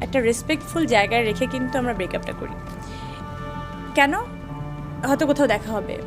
একটা রেসপেক্টফুল জায়গায় রেখে কিন্তু আমরা ব্রেকআপটা করি। কেন? হয়তো কোথাও দেখা হবে।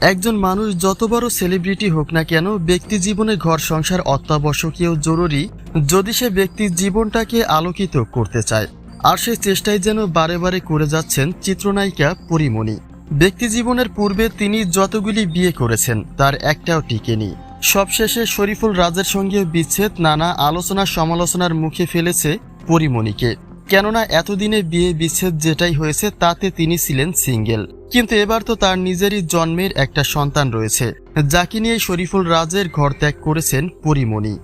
একজন মানুষ যত বড় সেলিব্রিটি হোক না কেন, ব্যক্তি জীবনে ঘর সংসার অত্যাবশ্যকীয় জরুরি যদি সে ব্যক্তির জীবনটাকে আলোকিত করতে চায়। আর সেই চেষ্টাই যেন বারে বারে করে যাচ্ছেন চিত্রনায়িকা পরিমণি। ব্যক্তি জীবনের পূর্বে তিনি যতগুলি বিয়ে করেছেন, তার একটাও টিকেনি। সবশেষে শরীফুল রাজের সঙ্গে বিচ্ছেদ, নানা আলোচনা সমালোচনার মুখে ফেলেছে পরিমণিকে। কেননা এতদিনে বিয়ে বিচ্ছেদ যেটাই হয়েছে, তাতে তিনি ছিলেন সিঙ্গেল। কিন্তু এবার তো তার নিজেরই জন্মের একটা সন্তান রয়েছে। যাকে নিয়ে শরীফুল রাজের ঘর ত্যাগ করেছেন পরিমণি।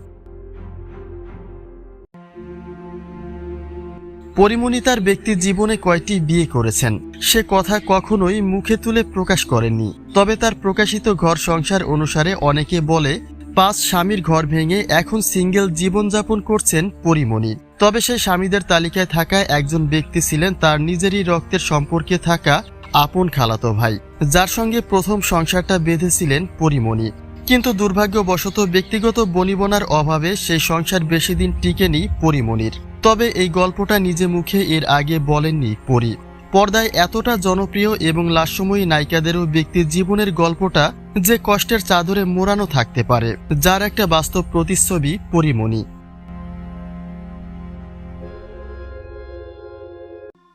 পরিমণি তার ব্যক্তি জীবনে কয়টি বিয়ে করেছেন? সে কথা কখনোই মুখে তুলে প্রকাশ করেননি। তবে তার প্রকাশিত ঘর সংসার অনুসারে অনেকে বলে, পাঁচ স্বামীর ঘর ভেঙে এখন সিঙ্গেল জীবনযাপন করছেন পরিমণি। তবে সেই স্বামীদের তালিকায় থাকা একজন ব্যক্তি ছিলেন তার নিজেরই রক্তের সম্পর্কে থাকা আপন খালাতো ভাই, যার সঙ্গে প্রথম সংসারটা বেঁধেছিলেন পরিমণি। কিন্তু দুর্ভাগ্যবশত ব্যক্তিগত বনিবনার অভাবে সেই সংসার বেশি দিন টিকেনি পরিমণির। তবে এই গল্পটা নিজে মুখে এর আগে বলেননি পরি। পর্দায় এতটা জনপ্রিয় এবং লাস্যময়ী নায়িকাদেরও ব্যক্তির জীবনের গল্পটা যে কষ্টের চাদরে মোড়ানো থাকতে পারে, যার একটা বাস্তব প্রতিচ্ছবি পরিমণি।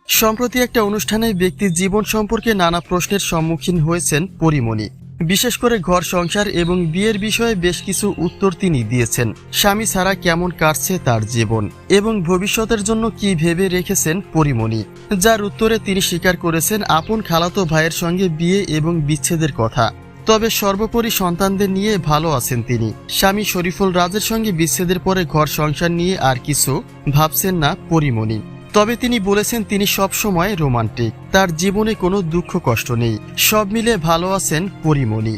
সম্প্রতি একটা অনুষ্ঠানে ব্যক্তির জীবন সম্পর্কে নানা প্রশ্নের সম্মুখীন হয়েছেন পরিমণি। বিশেষ করে ঘর সংসার এবং বিয়ের বিষয়ে বেশ কিছু উত্তর তিনি দিয়েছেন। স্বামী ছাড়া কেমন কাটছে তার জীবন এবং ভবিষ্যতের জন্য কি ভেবে রেখেছেন পরিমণি? যার উত্তরে তিনি স্বীকার করেছেন, আপন খালাতো ভাইয়ের সঙ্গে বিয়ে এবং বিচ্ছেদের কথা। তবে সর্বোপরি সন্তানদের নিয়ে ভালো আছেন তিনি। স্বামী শরীফুল রাজের সঙ্গে বিচ্ছেদের পরে ঘর সংসার নিয়ে আর কিছু ভাবছেন না পরিমণি। তবে তিনি বলেছেন তিনি সব সময় রোমান্টিক। তার জীবনে কোনো দুঃখ কষ্ট নেই। সব মিলে ভালো আছেন পরিমণি।